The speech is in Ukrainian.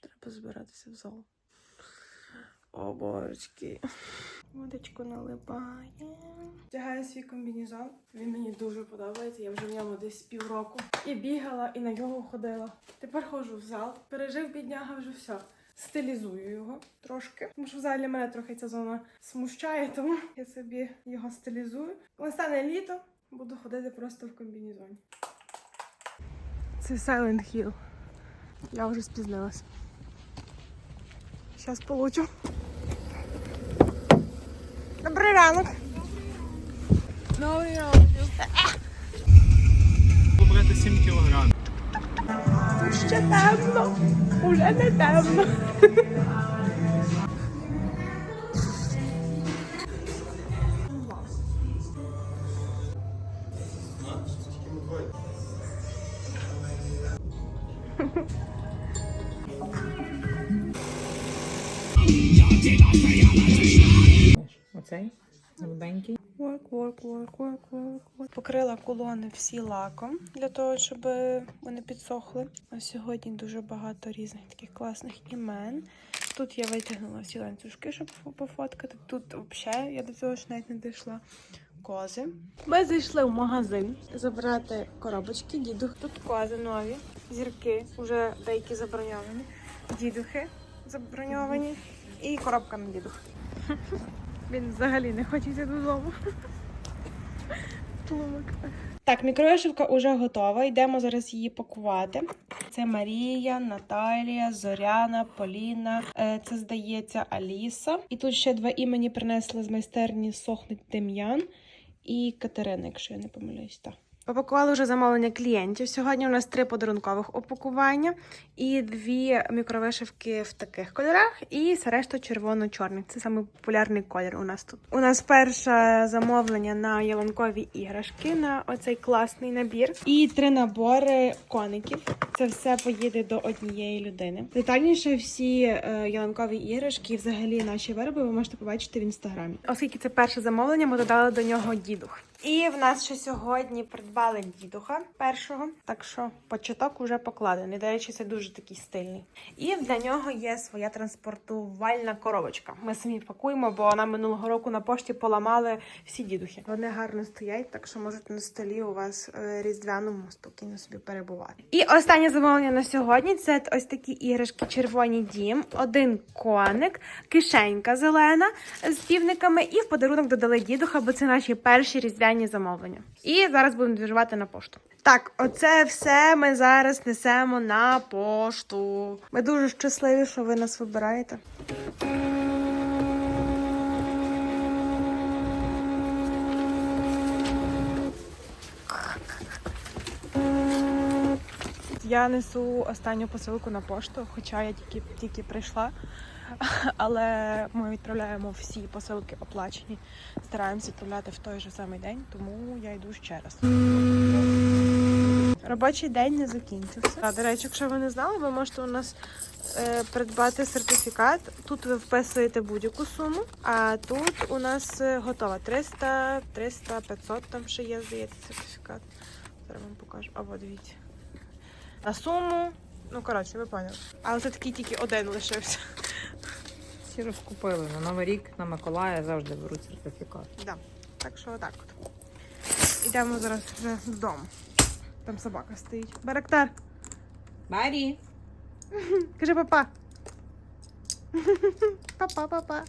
Треба збиратися в зал. О, божечки. Водочку наливає. Вдягаю свій комбінезон. Він мені дуже подобається. Я вже в ньому десь півроку. І бігала, і на йогу ходила. Тепер ходжу в зал. Пережив бідняга вже все. Стилізую його трошки. Тому що взагалі мене трохи ця зона смущає, тому я собі його стилізую. Коли стане літо, буду ходити просто в комбінезоні. Це Silent Hill. Я вже спізнилась. Зараз получу. Добрий ранок. Добрий ранок. Побрати 7 кілограм. Тут ще темно. Уже не темно. Оцей голубенький. Work, work, work, work, work. Покрила колони всі лаком для того, щоб вони підсохли. А сьогодні дуже багато різних таких класних імен. Тут я витягнула всі ланцюжки, щоб пофоткати. Тут взагалі я до цього ж навіть не дійшла. Кози. Ми зайшли в магазин забрати коробочки, дідух. Тут кози нові, зірки, вже деякі заброньовані. Дідухи заброньовані. І коробка на дідух. Він взагалі не хоче йти додому. Тлумак. Так, мікровишивка вже готова. Йдемо зараз її пакувати. Це Марія, Наталія, Зоряна, Поліна. Е, Це здається Аліса. І тут ще два імені принесли з майстерні Сохнуть Дем'ян і Катерина, якщо я не помиляюсь. Так. Опакували вже замовлення клієнтів. Сьогодні у нас три подарункових опакування і дві мікровишивки в таких кольорах, і решта червоно-чорних. Це саме популярний колір у нас тут. У нас перше замовлення на ялинкові іграшки на оцей класний набір. І три набори коників. Це все поїде до однієї людини. Детальніше всі е, ялинкові іграшки, і взагалі наші вироби, ви можете побачити в інстаграмі. Оскільки це перше замовлення, ми додали до нього дідух. І в нас ще сьогодні придбали дідуха першого, так що початок уже покладений. До речі, це дуже такий стильний. І для нього є своя транспортувальна коробочка. Ми самі пакуємо, бо нам минулого року на пошті поламали всі дідухи. Вони гарно стоять, так що можуть на столі у вас е, різдвяному спокійно собі перебувати. І останнє замовлення на сьогодні це ось такі іграшки Червоні дім, один коник, кишенька зелена з півниками, і в подарунок додали дідуха, бо це наші перші різдвяні замовлення. І зараз будемо двіжувати на пошту. Так, оце все ми зараз несемо на пошту. Ми дуже щасливі, що ви нас вибираєте. Я несу останню посилку на пошту, хоча я тільки, тільки прийшла. Але ми відправляємо всі посилки оплачені. Стараємося відправляти в той же самий день, тому я йду ще раз. Робочий день не закінчився. А, до речі, якщо ви не знали, ви можете у нас е, придбати сертифікат. Тут ви вписуєте будь-яку суму, а тут у нас е, готова 300, 300, 500, там ще є, здається, сертифікат. Зараз вам покажу. Або дивіться. На суму. Ну, коротше, ви поняли. Але це такий тільки один лишився. Всі розкупили на Новий рік, на Миколая завжди беруть сертифікат. Да. Так що отак от. Йдемо зараз вже додому. Там собака стоїть. Барактар, Барі! кажи папа. Папа, папа.